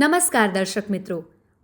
નમસ્કાર દર્શક મિત્રો.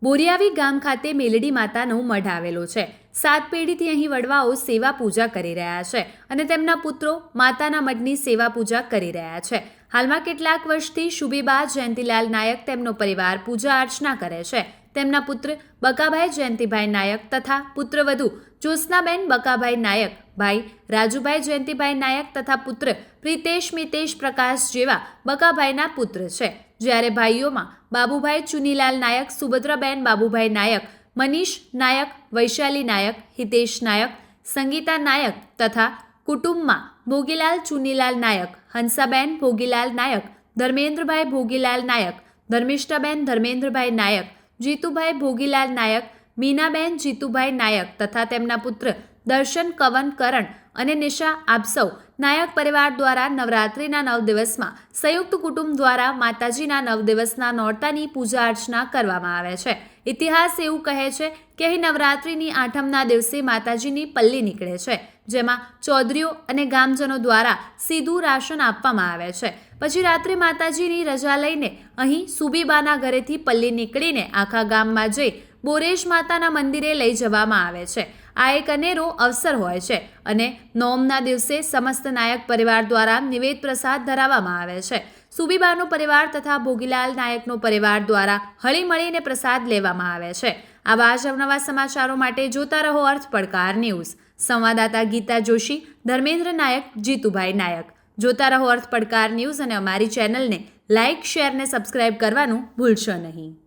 બોરિયાવી ગામ ખાતે મેલડી માતાનો મઢ આવેલો છે. સાત પેઢીથી અહીં વડવાઓ સેવા પૂજા કરી રહ્યા છે અને તેમના પુત્રો માતાના મઢની સેવા પૂજા કરી રહ્યા છે. હાલમાં કેટલાક વર્ષથી શુભીબા જયંતિલાલ નાયક તેમનો પરિવાર પૂજા અર્ચના કરે છે. તેમના પુત્ર બકાભાઈ જયંતિભાઈ નાયક તથા પુત્રવધુ જ્યોત્સનાબેન બકાભાઈ નાયક ભાઈ રાજુભાઈ જયંતિભાઈ નાયક તથા પુત્ર પ્રિતેશ મિતેશ પ્રકાશ જેવા બકાભાઈના પુત્ર છે. જ્યારે ભાઈઓમાં બાબુભાઈ ચુનીલાલ નાયક, સુભદ્રાબેન બાબુભાઈ નાયક, મનીષ નાયક, વૈશાલી નાયક, હિતેશ નાયક, સંગીતા નાયક તથા કુટુંબમાં ભોગીલાલ ચુનીલાલ નાયક, હંસાબેન ભોગીલાલ નાયક, ધર્મેન્દ્રભાઈ ભોગીલાલ નાયક, ધર્મિષ્ઠાબેન ધર્મેન્દ્રભાઈ નાયક, જીતુભાઈ ભોગીલાલ નાયક, મીનાબેન જીતુભાઈ નાયક તથા તેમના પુત્ર દર્શન, કવન, કરણ અને નિશા આપ સૌ નાયક પરિવાર દ્વારા નવરાત્રિના નવ દિવસમાં સંયુક્ત કુટુંબ દ્વારા માતાજીના નવ દિવસના નોરતાની પૂજા અર્ચના કરવામાં આવે છે. ઇતિહાસ એવું કહે છે કે અહીં નવરાત્રિની આઠમના દિવસે માતાજીની પલ્લી નીકળે છે, જેમાં ચૌધરીઓ અને ગામજનો દ્વારા સીધું રાશન આપવામાં આવે છે. પછી રાત્રે માતાજીની રજા લઈને અહીં સુબીબાના ઘરેથી પલ્લી નીકળીને આખા ગામમાં જઈ બોરેશ માતાના મંદિરે લઈ જવામાં આવે છે. આ એક અનેરો અવસર હોય છે અને નોમના દિવસે સમસ્ત નાયક પરિવાર દ્વારા નિવેદ પ્રસાદ ધરાવવામાં આવે છે. સુબીબાનો પરિવાર તથા ભોગીલાલ નાયકનો પરિવાર દ્વારા હળીમળીને પ્રસાદ લેવામાં આવે છે. આવા જ અવનવા સમાચારો માટે જોતા રહો અર્થ પડકાર ન્યૂઝ. સંવાદદાતા ગીતા જોશી, ધર્મેન્દ્ર નાયક, જીતુભાઈ નાયક. જોતા રહો અર્થ પડકાર ન્યૂઝ અને અમારી ચેનલને લાઇક શેર ને સબસ્ક્રાઇબ કરવાનું ભૂલશો નહીં.